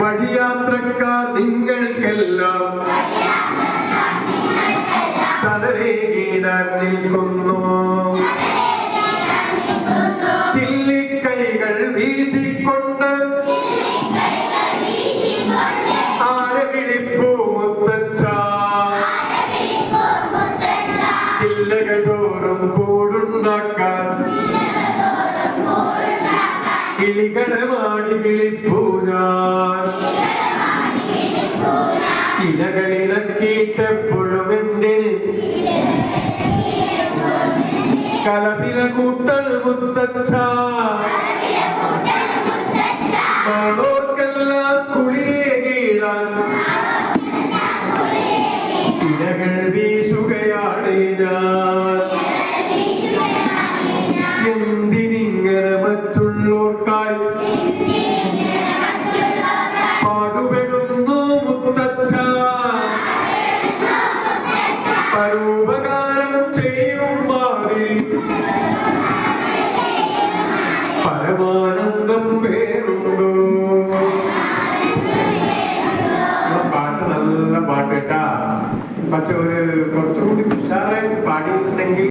വഴിയാത്രക്കാർ നിങ്ങൾക്കെല്ലാം തലവേടാൻ നിൽക്കുന്നു. ചില്ലകൾ തോറും കൂടുണ്ടാക്കാൻ കിളികളെ വാടി വിളിപ്പൂ ഞാൻ ഇലകളിലക്കിയിട്ടെപ്പോഴും എന്തിന് കലപില കൂട്ടൽ മുത്തച്ഛ. പാടുപെടുന്നു പാട്ട് നല്ല പാട്ട് കേട്ടാ. പക്ഷെ ഒരു കുറച്ചുകൂടി ഉഷാറായി പാടിയിരുന്നെങ്കിൽ